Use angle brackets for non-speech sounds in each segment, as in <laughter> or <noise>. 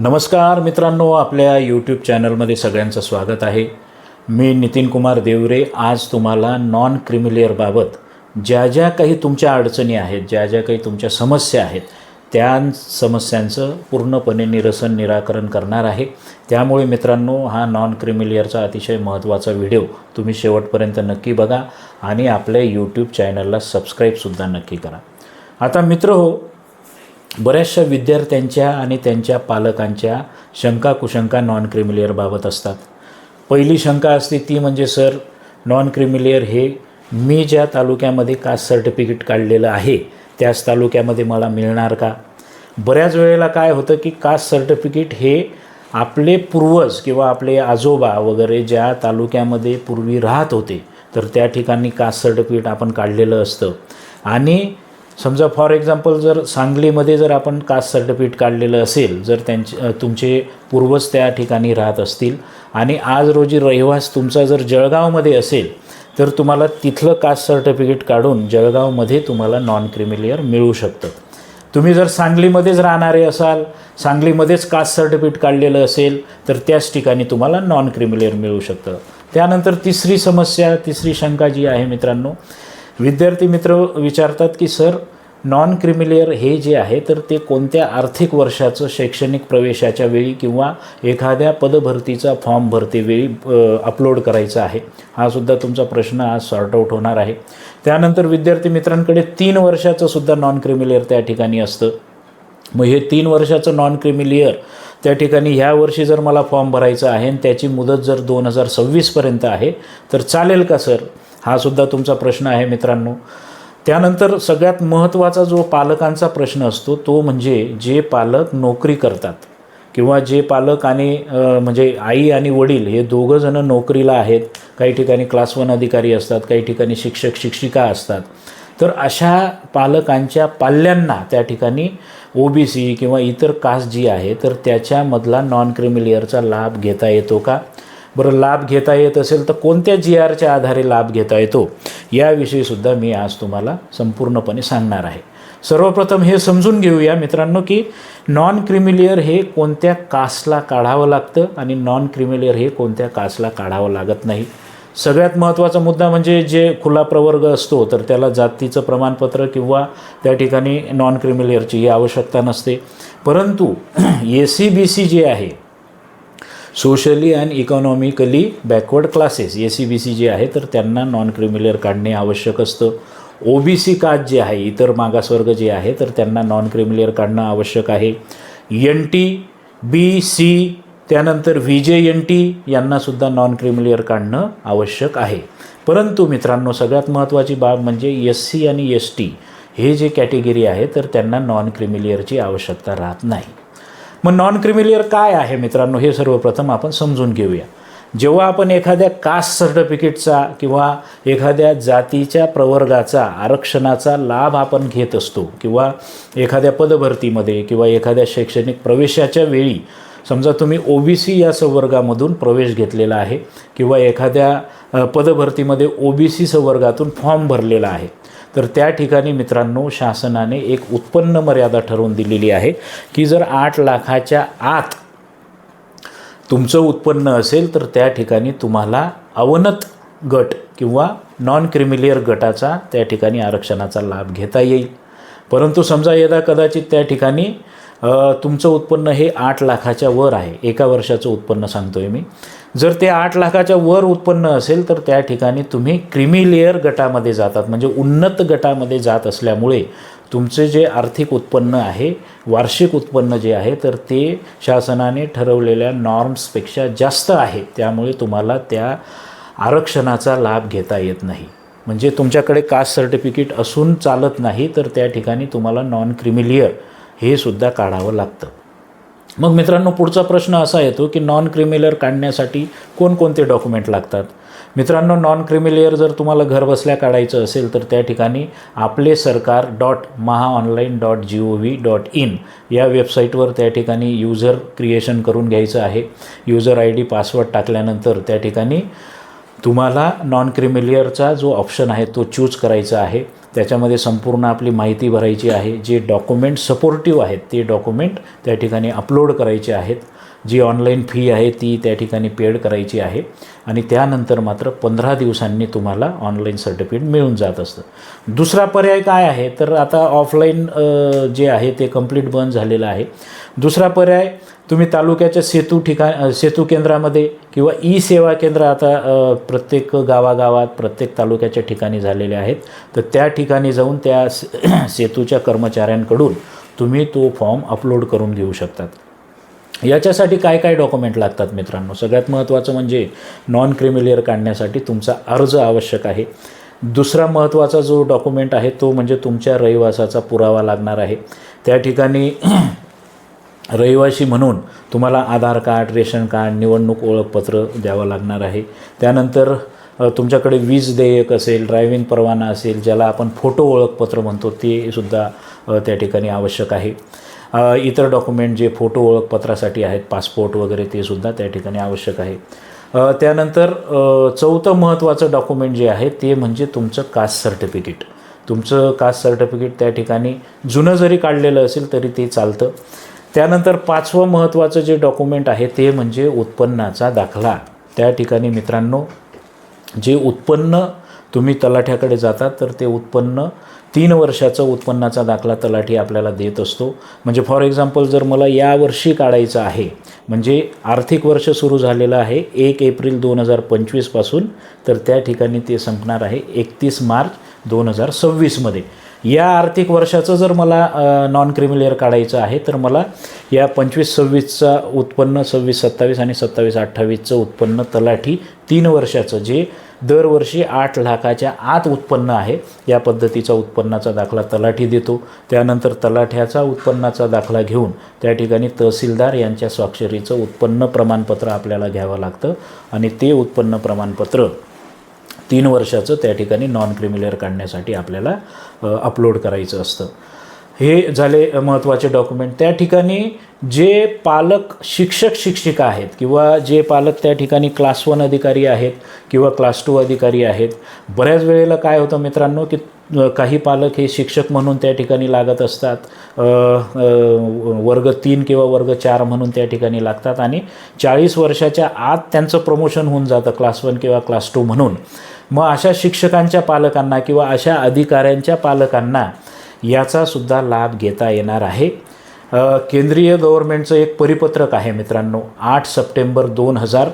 नमस्कार मित्रांनो आपल्या यूट्यूब चॅनलमध्ये सगळ्यांचं स्वागत आहे. मी नितीन कुमार देवरे. आज तुम्हाला नॉन क्रिमिलियरबाबत ज्या ज्या काही तुमच्या अडचणी आहेत ज्या ज्या काही तुमच्या समस्या आहेत त्या समस्यांचं पूर्णपणे निरसन निराकरण करणार आहे. त्यामुळे मित्रांनो हा नॉन क्रिमिलियरचा अतिशय महत्त्वाचा व्हिडिओ तुम्ही शेवटपर्यंत नक्की बघा आणि आपल्या यूट्यूब चॅनलला सबस्क्राईबसुद्धा नक्की करा. आता मित्र हो बऱ्याचशा विद्यार्थ्यांच्या आणि त्यांच्या पालकांच्या शंका कुशंका नॉन क्रिमिलियरबाबत असतात. पहिली शंका असते ती म्हणजे सर नॉन क्रिमिलियर हे मी ज्या तालुक्यामध्ये कास्ट सर्टिफिकेट काढलेलं आहे त्याच तालुक्यामध्ये मला मिळणार का? बऱ्याच वेळेला काय होतं की कास्ट सर्टिफिकेट हे आपले पूर्वज किंवा आपले आजोबा वगैरे ज्या तालुक्यामध्ये पूर्वी राहत होते तर त्या ठिकाणी कास्ट सर्टिफिकेट आपण काढलेलं असतं. आणि समजा फॉर एक्झाम्पल जर सांगलीमध्ये जर आपण कास्ट सर्टिफिकेट काढलेलं असेल जर त्यांचे तुमचे पूर्वज त्या ठिकाणी राहत असतील आणि आज रोजी रहिवास तुमचा जर जळगावमध्ये असेल तर तुम्हाला तिथलं कास्ट सर्टिफिकेट काढून जळगावमध्ये तुम्हाला नॉन क्रिमिलियर मिळू शकतं. तुम्ही जर सांगलीमध्येच राहणारे असाल सांगलीमध्येच कास्ट सर्टिफिकेट काढलेलं असेल तर त्याच ठिकाणी तुम्हाला नॉन क्रिमिलियर मिळू शकतं. त्यानंतर तिसरी समस्या तिसरी शंका जी आहे मित्रांनो विद्यार्थी मित्र विचारतात की सर नॉन क्रिमिलियर हे जे आहे तर ते कोणत्या आर्थिक वर्षाचं शैक्षणिक प्रवेशाच्या वेळी किंवा एखाद्या पदभरतीचा फॉर्म भरतेवेळी अपलोड करायचा आहे? हा सुद्धा तुमचा प्रश्न आज सॉर्ट आऊट होणार आहे. त्यानंतर विद्यार्थी मित्रांकडे तीन वर्षाचं सुद्धा नॉन क्रिमिलियर त्या ठिकाणी असतं. मग हे तीन वर्षाचं नॉन क्रिमिलियर त्या ठिकाणी ह्या वर्षी जर मला फॉर्म भरायचा आहे आणि त्याची मुदत जर दोन हजार सव्वीसपर्यंत आहे तर चालेल का सर? हा सुद्धा तुमचा प्रश्न आहे मित्रांनो. त्यानंतर सगळ्यात महत्त्वाचा जो पालकांचा प्रश्न असतो तो म्हणजे जे पालक नोकरी करतात किंवा जे पालक आणि म्हणजे आई आणि वडील हे दोघंजणं नोकरीला आहेत काही ठिकाणी क्लास वन अधिकारी असतात काही ठिकाणी शिक्षक शिक्षिका असतात. तर अशा पालकांच्या पाल्यांना त्या ठिकाणी ओ बी सी किंवा इतर कास्ट जी आहे तर त्याच्यामधला नॉन क्रिमिलियरचा लाभ घेता येतो का? बरं लाभ घेता येत असेल तर कोणत्या जी आरच्या आधारे लाभ घेता येतो? याविषयीसुद्धा मी आज तुम्हाला संपूर्णपणे सांगणार आहे. सर्वप्रथम हे समजून घेऊया मित्रांनो की नॉन क्रिमिलियर हे कोणत्या कासला काढावं लागतं आणि नॉन क्रिमिलियर हे कोणत्या कासला काढावं लागत नाही? सगळ्यात महत्त्वाचा मुद्दा म्हणजे जे खुला प्रवर्ग असतो तर त्याला जातीचं प्रमाणपत्र किंवा त्या ठिकाणी नॉन क्रिमिलियरची ही आवश्यकता नसते. परंतु ए सी बी सी जे आहे socially and economically backward classes A C B C J आहे तर त्यांना नॉन क्रिमिलियर काढणे आवश्यक असतं. ओ बी सी कास्ट जे आहे इतर मागासवर्ग जे आहे तर त्यांना नॉन क्रिमिलियर काढणं आवश्यक आहे. एन टी बी सी त्यानंतर व्ही जे एन टी यांनासुद्धा नॉन क्रिमिलियर काढणं आवश्यक आहे. परंतु मित्रांनो सगळ्यात महत्त्वाची बाब म्हणजे एस सी आणि एस टी हे जे कॅटेगरी आहे तर त्यांना नॉन क्रिमिलियरची आवश्यकता राहत नाही. मग नॉन क्रिमिलियर काय आहे मित्रांनो? हे सर्वप्रथम आपण समजून घेऊया. जेव्हा आपण एखाद्या कास्ट सर्टिफिकेटचा किंवा एखाद्या जातीच्या प्रवर्गाचा आरक्षणाचा लाभ आपण घेत असतो किंवा एखाद्या पदभरतीमध्ये किंवा एखाद्या शैक्षणिक प्रवेशाच्या वेळी समजा तुम्ही ओ बी सी या संवर्गामधून प्रवेश घेतलेला आहे किंवा एखाद्या पदभरतीमध्ये ओ बी सी संवर्गातून फॉर्म भरलेला आहे तर त्या ठिकाणी मित्रांनो शासनाने एक उत्पन्न मर्यादा ठरवून दिलेली आहे की जर आठ लाखाच्या आत तुमचं उत्पन्न असेल तर त्या ठिकाणी तुम्हाला अवनत गट किंवा नॉन क्रिमिलियर गटाचा त्या ठिकाणी आरक्षणाचा लाभ घेता येईल. परंतु समजा यदा कदाचित त्या ठिकाणी तुमचं उत्पन्न हे आठ लाखाच्या वर आहे. एका वर्षाचं उत्पन्न सांगतो आहे मी. जर ते आठ लाखाच्या वर उत्पन्न असेल तर त्या ठिकाणी तुम्ही क्रिमिलेअर गटामध्ये जातात. म्हणजे उन्नत गटामध्ये जात असल्यामुळे तुमचे जे आर्थिक उत्पन्न आहे वार्षिक उत्पन्न जे आहे तर ते शासनाने ठरवलेल्या नॉर्म्सपेक्षा जास्त आहे. त्यामुळे तुम्हाला त्या आरक्षणाचा लाभ घेता येत नाही. म्हणजे तुमच्याकडे कास्ट सर्टिफिकेट असून चालत नाही तर त्या ठिकाणी तुम्हाला नॉन क्रिमिलियर हे सुद्धा काढावं लागतं. मग मित्रांनो पुढचा प्रश्न असा येतो की नॉन क्रिमिलेअर काढण्यासाठी कोणकोणते डॉक्युमेंट लागतात? मित्रांनो नॉन क्रिमिलेअर जर तुम्हाला घरबसल्या काढायचं असेल तर त्या ठिकाणी Aaple Sarkar dot Maha online dot G O V dot in या वेबसाईटवर त्या ठिकाणी युजर क्रिएशन करून घ्यायचं आहे. युजर आय डी पासवर्ड टाकल्यानंतर त्या ठिकाणी तुम्हाला नॉन क्रिमिलियरचा जो ऑप्शन आहे तो चूज करायचा आहे. त्याच्यामध्ये संपूर्ण आपली माहिती भरायची आहे. जे डॉक्युमेंट सपोर्टिव्ह आहेत ते डॉक्युमेंट त्या ठिकाणी अपलोड करायचे आहेत. जी ऑनलाईन फी आहे ती त्या ठिकाणी पेड करायची आहे. आणि त्यानंतर मात्र पंधरा दिवसांनी तुम्हाला ऑनलाईन सर्टिफिकेट मिळून जात असतं. दुसरा पर्याय काय आहे? तर आता ऑफलाईन जे आहे ते कंप्लीट बंद झालेलं आहे. दुसरा पर्याय तुम्ही तालुक्याच्या सेतू ठिकाण सेतू केंद्रामध्ये किंवा ई सेवा केंद्र आता प्रत्येक गावागावात प्रत्येक तालुक्याच्या ठिकाणी झालेले आहेत. तर त्या ठिकाणी जाऊन त्या <clears throat> सेतूच्या कर्मचाऱ्यांकडून तुम्ही तो फॉर्म अपलोड करून घेऊ शकतात. याच्यासाठी काय काय डॉक्युमेंट लागतात मित्रांनो? सगळ्यात महत्त्वाचं म्हणजे नॉन क्रिमिलियर काढण्यासाठी तुमचा अर्ज आवश्यक आहे. दुसरा महत्त्वाचा जो डॉक्युमेंट आहे तो म्हणजे तुमच्या रहिवासाचा पुरावा लागणार आहे. त्या ठिकाणी <clears throat> रहिवासी म्हणून तुम्हाला आधार कार्ड रेशन कार्ड निवडणूक ओळखपत्र द्यावं लागणार आहे. त्यानंतर तुमच्याकडे वीज देयक असेल ड्रायव्हिंग परवाना असेल ज्याला आपण फोटो ओळखपत्र म्हणतो ते सुद्धा त्या ठिकाणी आवश्यक आहे. इतर डॉक्युमेंट जे फोटो ओळखपत्रासाठी आहेत पासपोर्ट वगैरे ते सुद्धा त्या ठिकाणी आवश्यक आहे. त्यानंतर चौथं महत्त्वाचं डॉक्युमेंट जे आहे ते म्हणजे तुमचं कास्ट सर्टिफिकेट. तुमचं कास्ट सर्टिफिकेट त्या ठिकाणी जुनं जरी काढलेलं असेल तरी ते चालतं. त्यानंतर पाचवं महत्त्वाचं जे डॉक्युमेंट आहे ते म्हणजे उत्पन्नाचा दाखला. त्या ठिकाणी मित्रांनो जे उत्पन्न तुम्ही तलाठ्याकडे जातात तर ते उत्पन्न तीन वर्षाचं उत्पन्नाचा दाखला तलाठी आपल्याला देत असतो. म्हणजे फॉर एक्झाम्पल जर मला यावर्षी काढायचं आहे म्हणजे आर्थिक वर्ष सुरू झालेलं आहे एक एप्रिल दोन हजार पंचवीसपासून तर त्या ठिकाणी ते संपणार आहे एकतीस मार्च दोन हजार सव्वीसमध्ये या आर्थिक वर्षाचं जर मला नॉन क्रिमिलियर काढायचं आहे तर मला या पंचवीस सव्वीसचा उत्पन्न सव्वीस सत्तावीस आणि सत्तावीस अठ्ठावीसचं उत्पन्न तलाठी तीन वर्षाचं जे दरवर्षी आठ लाखाच्या आत उत्पन्न आहे या पद्धतीचा उत्पन्नाचा दाखला तलाठी देतो. त्यानंतर तलाठ्याचा उत्पन्नाचा दाखला घेऊन त्या ठिकाणी तहसीलदार यांच्या स्वाक्षरीचं उत्पन्न प्रमाणपत्र आपल्याला घ्यावं लागतं आणि ते उत्पन्न प्रमाणपत्र तीन वर्षाचं त्या ठिकाणी नॉन क्रिमिलेअर काढण्यासाठी आपल्याला अपलोड करायचं असतं. हे झाले महत्त्वाचे डॉक्युमेंट त्या ठिकाणी जे पालक शिक्षक शिक्षिका आहेत किंवा जे पालक त्या ठिकाणी क्लास वन अधिकारी आहेत किंवा क्लास टू अधिकारी आहेत बऱ्याच वेळेला काय होतं मित्रांनो की काही पालक हे शिक्षक म्हणून त्या ठिकाणी लागत असतात वर्ग तीन किंवा वर्ग चार म्हणून त्या ठिकाणी लागतात आणि चाळीस वर्षाच्या आत त्यांचं प्रमोशन होऊन जातं क्लास वन किंवा क्लास टू म्हणून. मग अशा शिक्षकांच्या पालकांना किंवा अशा अधिकाऱ्यांच्या पालकांना याचासुद्धा लाभ घेता येणार आहे. केंद्रीय गव्हर्मेंटचं एक परिपत्रक आहे मित्रांनो आठ सप्टेंबर दोन हजार.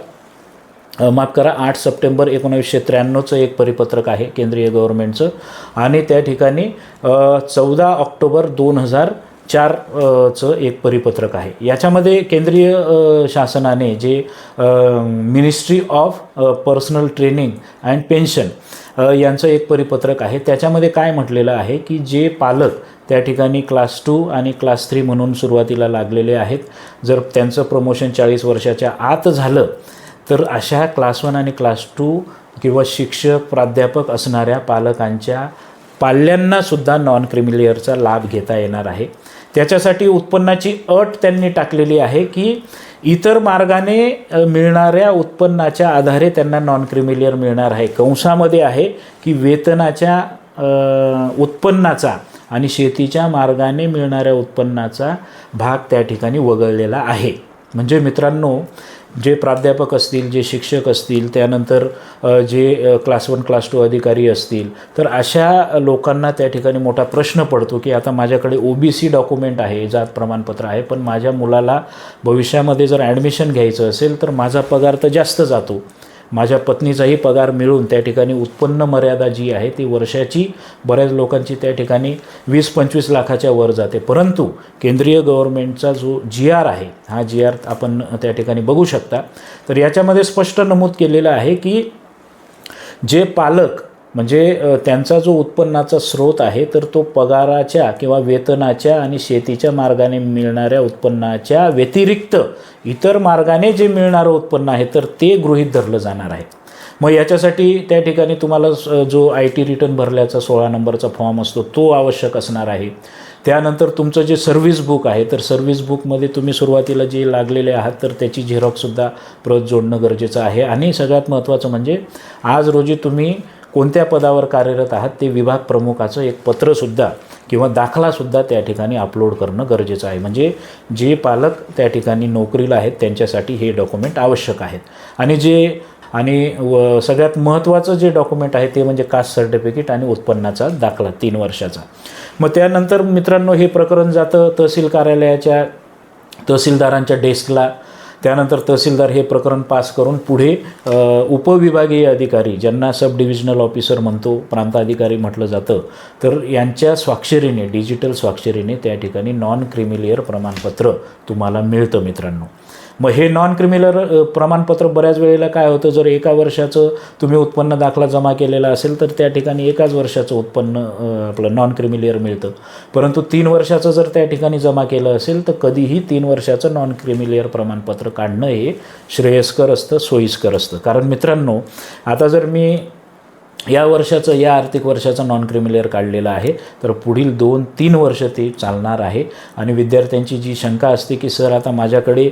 माफ करा आठ सप्टेंबर एकोणीसशे त्र्याण्णवचं एक परिपत्रक आहे केंद्रीय गव्हर्मेंटचं आणि त्या ठिकाणी चौदा ऑक्टोबर दोन हजार चार चं एक परिपत्रक आहे. याच्यामध्ये केंद्रीय शासनाने जे ministry of personnel training and pension यांचं एक परिपत्रक आहे. त्याच्यामध्ये काय म्हटलेलं आहे की जे पालक त्या ठिकाणी क्लास टू आणि क्लास थ्री म्हणून सुरुवातीला लागलेले आहेत जर त्यांचं प्रमोशन चाळीस वर्षाच्या आत झालं तर अशा क्लास वन आणि क्लास टू किंवा शिक्षक प्राध्यापक असणाऱ्या पालकांच्या पाल्यांनासुद्धा नॉन क्रिमिलियरचा लाभ घेता येणार आहे. त्याच्यासाठी उत्पन्नाची अट त्यांनी टाकलेली आहे की इतर मार्गाने मिळणाऱ्या उत्पन्नाच्या आधारे त्यांना नॉन क्रिमिलियर मिळणार आहे. कंसामध्ये आहे की वेतनाच्या उत्पन्नाचा आणि शेतीच्या मार्गाने मिळणाऱ्या उत्पन्नाचा भाग त्या ठिकाणी वगळलेला आहे. म्हणजे मित्रांनो जे प्राध्यापक असतील जे शिक्षक असतील त्यानंतर जे क्लास वन क्लास टू अधिकारी असतील तर अशा लोकांना त्या ठिकाणी मोठा प्रश्न पडतो की आता माझ्याकडे ओ बी सी डॉक्युमेंट आहे जात प्रमाणपत्र आहे पण माझ्या मुलाला भविष्यामध्ये जर ॲडमिशन घ्यायचं असेल तर माझा पगार तर जास्त जातो. माझ्या पत्नीचाही पगार मिळून त्या ठिकाणी उत्पन्न मर्यादा जी आहे ती वर्षाची बऱ्याच लोकांची त्या ठिकाणी वीस पंचवीस लाखाच्या वर जाते. परंतु केंद्रीय गव्हर्नमेंटचा जो जी आर आहे हा जी आर आपण त्या ठिकाणी बघू शकता. तर याच्यामध्ये स्पष्ट नमूद केलेलं आहे की जे पालक म्हणजे त्यांचा जो उत्पन्नाचा स्रोत आहे तर तो पगाराच्या किंवा वेतनाच्या आणि शेतीच्या मार्गाने मिळणाऱ्या उत्पन्नाच्या व्यतिरिक्त इतर मार्गाने जे मिळणारं उत्पन्न आहे तर ते गृहीत धरलं जाणार आहे. मग याच्यासाठी त्या ठिकाणी तुम्हाला जो आय टी रिटर्न भरल्याचा सोळा नंबरचा फॉर्म असतो तो आवश्यक असणार आहे. त्यानंतर तुमचं जे सर्व्हिस बुक आहे तर सर्व्हिस बुकमध्ये तुम्ही सुरुवातीला जे लागलेले आहात तर त्याची झेरॉक्ससुद्धा प्रत जोडणं गरजेचं आहे. आणि सगळ्यात महत्त्वाचं म्हणजे आज रोजी तुम्ही कोणत्या पदावर कार्यरत आहात ते विभाग प्रमुखाचं एक पत्रसुद्धा किंवा दाखलासुद्धा त्या ठिकाणी अपलोड करणं गरजेचं आहे. म्हणजे जे पालक त्या ठिकाणी नोकरीला आहेत त्यांच्यासाठी हे डॉक्युमेंट आवश्यक आहेत. आणि जे आणि व सगळ्यात महत्त्वाचं जे डॉक्युमेंट आहे ते म्हणजे कास्ट सर्टिफिकेट आणि उत्पन्नाचा दाखला तीन वर्षाचा. मग त्यानंतर मित्रांनो हे प्रकरण जातं तहसील कार्यालयाच्या तहसीलदारांच्या डेस्कला त्यानंतर तहसीलदार हे प्रकरण पास करून पुढे उपविभागीय अधिकारी ज्यांना सब डिव्हिजनल ऑफिसर म्हणतो प्रांताधिकारी म्हटलं जातं तर यांच्या स्वाक्षरीने डिजिटल स्वाक्षरीने त्या ठिकाणी नॉन क्रिमिलियर प्रमाणपत्र तुम्हाला मिळतं मित्रांनो. मग हे नॉन क्रिमिलर प्रमाणपत्र बऱ्याच वेळेला काय होतं जर एका वर्षाचं तुम्ही उत्पन्न दाखला जमा केलेला असेल तर त्या ठिकाणी एकाच वर्षाचं उत्पन्न आपलं नॉन क्रिमिलियर मिळतं. परंतु तीन वर्षाचं जर त्या ठिकाणी जमा केलं असेल तर कधीही तीन वर्षाचं नॉन क्रिमिलियर प्रमाणपत्र काढणं हे श्रेयस्कर असतं सोयीस्कर असतं. कारण मित्रांनो आता जर मी या वर्षाचं या आर्थिक वर्षाचं नॉन क्रिमिलेअर काढलेलं आहे. तर पुढील दोन तीन वर्ष ते चालणार आहे. आणि विद्यार्थ्यांची जी शंका असते की सर आता माझ्याकडे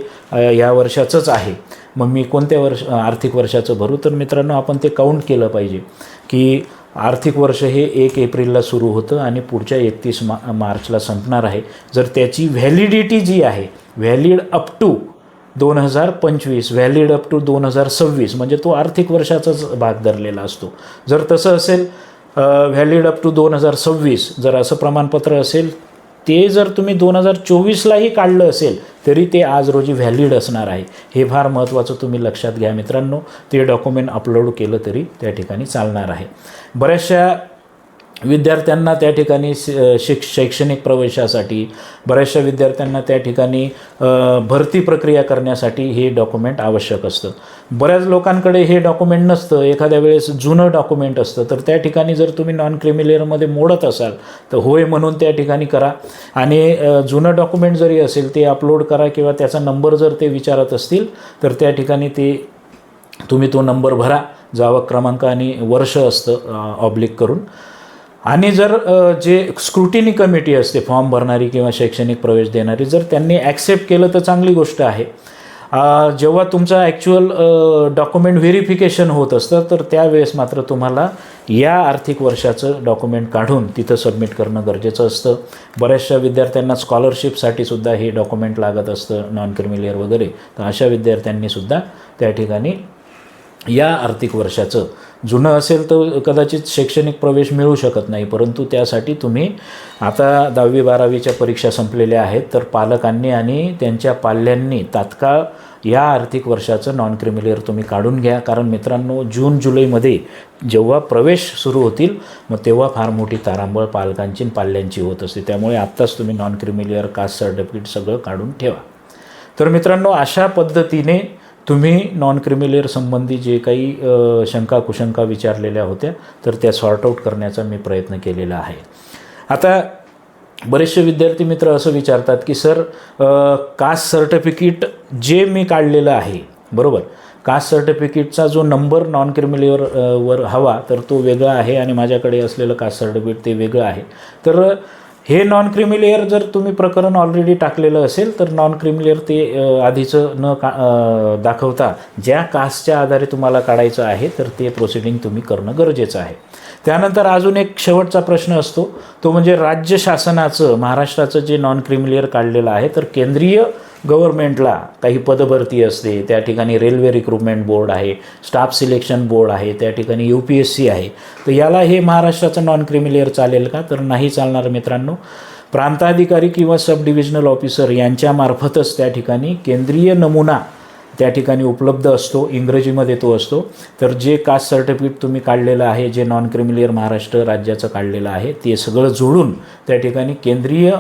या वर्षाचंच आहे. मग मी कोणत्या वर्ष आर्थिक वर्षाचं भरू? तर मित्रांनो आपण ते काउंट केलं पाहिजे की आर्थिक वर्ष हे एक एप्रिलला सुरू होतं आणि पुढच्या एकतीस मा मार्चला संपणार आहे. जर त्याची व्हॅलिडिटी जी आहे व्हॅलिड अप टू दोन हजार पंचवीस व्हॅलिड अप टू दोन हजार सव्वीस म्हणजे तो आर्थिक वर्षाचाच भाग धरलेला असतो. जर तसं असेल व्हॅलिड अप टू दोन हजार सव्वीस जर असं प्रमाणपत्र असेल ते जर तुम्ही दोन हजार चोवीसलाही काढलं असेल तरी ते आज रोजी व्हॅलिड असणार आहे. हे फार महत्त्वाचं तुम्ही लक्षात घ्या मित्रांनो. ते डॉक्युमेंट अपलोड केलं तरी त्या ठिकाणी चालणार आहे. बऱ्याचशा विद्यार्थ्यांना त्या ठिकाणी शिक शैक्षणिक प्रवेशासाठी बऱ्याचशा विद्यार्थ्यांना त्या ठिकाणी भरती प्रक्रिया करण्यासाठी हे डॉक्युमेंट आवश्यक असतं. बऱ्याच लोकांकडे हे डॉक्युमेंट नसतं. एखाद्या वेळेस जुनं डॉक्युमेंट असतं. तर त्या ठिकाणी जर तुम्ही नॉन क्रिमिलेअरमध्ये मोडत असाल तर होय म्हणून त्या ठिकाणी करा. आणि जुनं डॉक्युमेंट जरी असेल ते अपलोड करा किंवा त्याचा नंबर जर ते विचारत असतील तर त्या ठिकाणी ते तुम्ही तो नंबर भरा. जावक क्रमांक आणि वर्ष असतं ऑब्लिक करून. आणि जर जे स्क्रुटिनी कमिटी असते फॉर्म भरणारी किंवा शैक्षणिक प्रवेश देणारी जर त्यांनी ॲक्सेप्ट केलं तर चांगली गोष्ट आहे. जेव्हा तुमचं ॲक्च्युअल डॉक्युमेंट व्हेरिफिकेशन होत असतं तर त्यावेळेस मात्र तुम्हाला या आर्थिक वर्षाचं डॉक्युमेंट काढून तिथं सबमिट करणं गरजेचं असतं. बऱ्याचशा विद्यार्थ्यांना स्कॉलरशिपसाठी सुद्धा हे डॉक्युमेंट लागत असतं नॉन क्रिमिलियर वगैरे. तर अशा विद्यार्थ्यांनीसुद्धा त्या ठिकाणी या आर्थिक वर्षाचं जुनं असेल तर कदाचित शैक्षणिक प्रवेश मिळू शकत नाही परंतु त्यासाठी तुम्ही आता दहावी बारावीच्या परीक्षा संपलेल्या आहेत तर पालकांनी आणि त्यांच्या पाल्यांनी तात्काळ या आर्थिक वर्षाचं नॉन क्रिमिलियर तुम्ही काढून घ्या. कारण मित्रांनो जून जुलैमध्ये जेव्हा प्रवेश सुरू होतील मग तेव्हा फार मोठी तारांबळ पालकांची आणि पाल्यांची होत असते. त्यामुळे आत्ताच तुम्ही नॉन क्रिमिलियर कास्ट सर्टिफिकेट सगळं काढून ठेवा. तर मित्रांनो अशा पद्धतीने तुम्ही नॉन क्रिमिलेअर संबंधी जे काही शंका कुशंका विचारलेल्या होत्या तर त्या सॉर्ट आऊट करण्याचा मी प्रयत्न केलेला आहे. आता बरेचसे विद्यार्थी मित्र असं विचारतात की सर कास्ट सर्टिफिकेट जे मी काढलेलं आहे बरोबर? कास्ट सर्टिफिकेटचा जो नंबर नॉन क्रिमिलियर वर हवा तर तो वेगळा आहे आणि माझ्याकडे असलेलं कास्ट सर्टिफिकेट ते वेगळं आहे. तर हे नॉन क्रिमिलियर जर तुम्ही प्रकरण ऑलरेडी टाकलेलं असेल तर नॉन क्रिमिलियर ते आधीचं न का दाखवता ज्या कास्टच्या आधारे तुम्हाला काढायचं आहे तर ते प्रोसिडिंग तुम्ही करणं गरजेचं आहे. त्यानंतर अजून एक शेवटचा प्रश्न असतो. तो म्हणजे राज्य शासनाचं महाराष्ट्राचं जे नॉन क्रिमिलियर काढलेलं आहे तर केंद्रीय गव्हर्मेंटला काही पदभरती असते त्या ठिकाणी रेल्वे रिक्रुटमेंट बोर्ड आहे स्टाफ सिलेक्शन बोर्ड आहे त्या ठिकाणी यू पी एस सी आहे. तर याला हे महाराष्ट्राचं नॉन क्रिमिलेअर चालेल का? तर नाही चालणार मित्रांनो. प्रांताधिकारी किंवा सब डिव्हिजनल ऑफिसर यांच्यामार्फतच त्या ठिकाणी केंद्रीय नमुना त्या ठिकाणी उपलब्ध असतो इंग्रजीमध्ये तो असतो. तर जे कास्ट सर्टिफिकेट तुम्ही काढलेलं आहे जे नॉन क्रिमिलियर महाराष्ट्र राज्याचं काढलेलं आहे ते सगळं जोडून त्या ठिकाणी केंद्रीय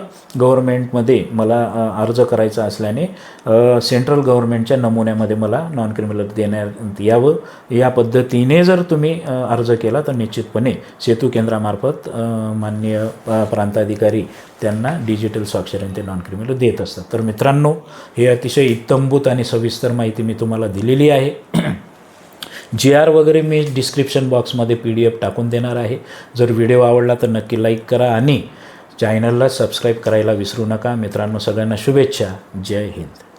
गव्हर्मेंटमध्ये मला अर्ज करायचा असल्याने सेंट्रल गव्हर्मेंटच्या नमुन्यामध्ये मला नॉन क्रिमिनल देण्यात यावं. या पद्धतीने जर तुम्ही अर्ज केला तर निश्चितपणे सेतू केंद्रामार्फत माननीय प्रांताधिकारी त्यांना डिजिटल स्वाक्षरीने ते नॉन क्रिमिनल देत असतात. तर मित्रांनो हे अतिशय इत्तंभूत आणि सविस्तर माहिती मी तुम्हाला दिलेली आहे. <clears throat> जी आर वगैरे मी डिस्क्रिप्शन बॉक्समध्ये पी डी एफ टाकून देणार आहे. जर व्हिडिओ आवडला तर नक्की लाईक करा आणि चॅनलला सबस्क्राईब करायला विसरू नका. मित्रांनो सगळ्यांना शुभेच्छा. जय हिंद.